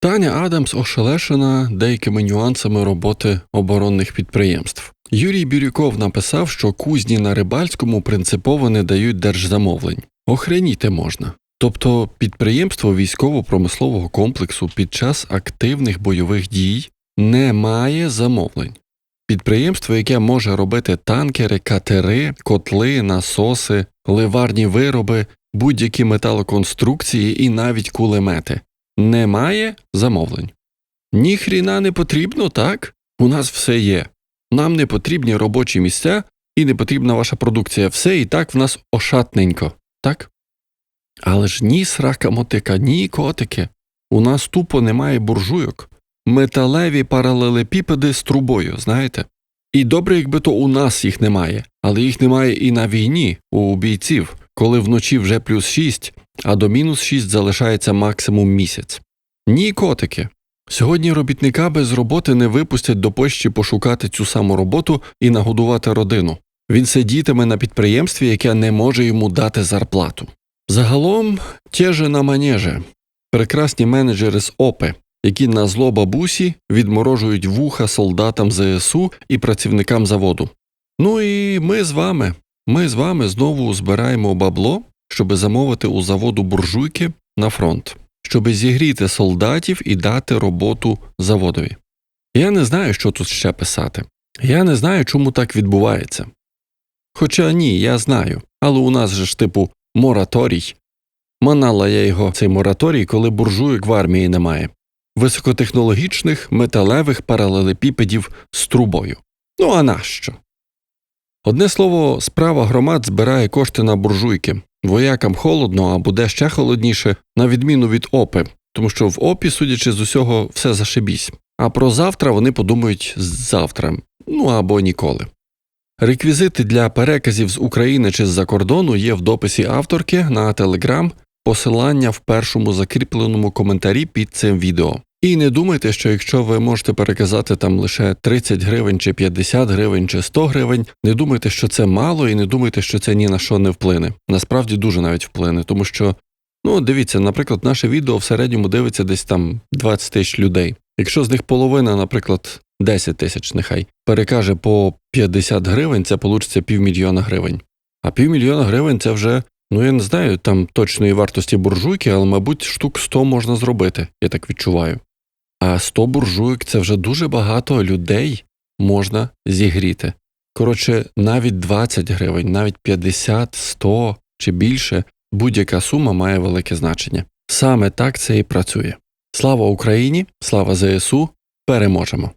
Таня Адамс ошелешена деякими нюансами роботи оборонних підприємств. Юрій Бірюков написав, що кузні на рибальському принципово не дають держзамовлень. Охреніти можна. Тобто підприємство військово-промислового комплексу під час активних бойових дій не має замовлень. Підприємство, яке може робити танкери, катери, котли, насоси, ливарні вироби, будь-які металоконструкції і навіть кулемети, не має замовлень. Ніхріна не потрібно, так? У нас все є. Нам не потрібні робочі місця і не потрібна ваша продукція. Все і так в нас ошатненько, так? Але ж ні срака мотика, ні котики. У нас тупо немає буржуйок. Металеві паралелепіпеди з трубою, знаєте? І добре, якби то у нас їх немає, але їх немає і на війні у бійців, коли вночі вже плюс 6, а до мінус 6 залишається максимум місяць. Ні, котики. Сьогодні робітника без роботи не випустять до Польщі пошукати цю саму роботу і нагодувати родину. Він сидітиме на підприємстві, яке не може йому дати зарплату. Загалом, ті же на манеже, прекрасні менеджери з ОПи, які на зло бабусі відморожують вуха солдатам ЗСУ і працівникам заводу. Ну і ми з вами. Ми з вами знову збираємо бабло, щоби замовити у заводу буржуйки на фронт, щоби зігріти солдатів і дати роботу заводові. Я не знаю, що тут ще писати. Я не знаю, чому так відбувається. Хоча ні, я знаю, але у нас же ж типу мораторій. Манала я його цей мораторій, коли буржуйок в армії немає високотехнологічних металевих паралелепіпедів з трубою. Ну а нащо? Одне слово, справа громад збирає кошти на буржуйки. Воякам холодно, а буде ще холодніше, на відміну від ОПи, тому що в ОПі, судячи з усього, все зашибісь. А про завтра вони подумають завтра, ну або ніколи. Реквізити для переказів з України чи з-за кордону є в дописі авторки на Telegram, посилання в першому закріпленому коментарі під цим відео. І не думайте, що якщо ви можете переказати там лише 30 гривень чи 50 гривень чи 100 гривень, не думайте, що це мало, і не думайте, що це ні на що не вплине. Насправді дуже навіть вплине, тому що, ну дивіться, наприклад, наше відео в середньому дивиться десь там 20 тисяч людей. Якщо з них половина, наприклад, 10 тисяч, нехай перекаже по 50 гривень, це получиться півмільйона гривень. А півмільйона гривень це вже, ну я не знаю там точної вартості буржуйки, але, мабуть, штук 100 можна зробити, я так відчуваю. А 100 буржуйок це вже дуже багато людей можна зігріти. Коротше, навіть 20 гривень, навіть 50, 100 чи більше, будь-яка сума має велике значення. Саме так це і працює. Слава Україні, слава ЗСУ, переможемо!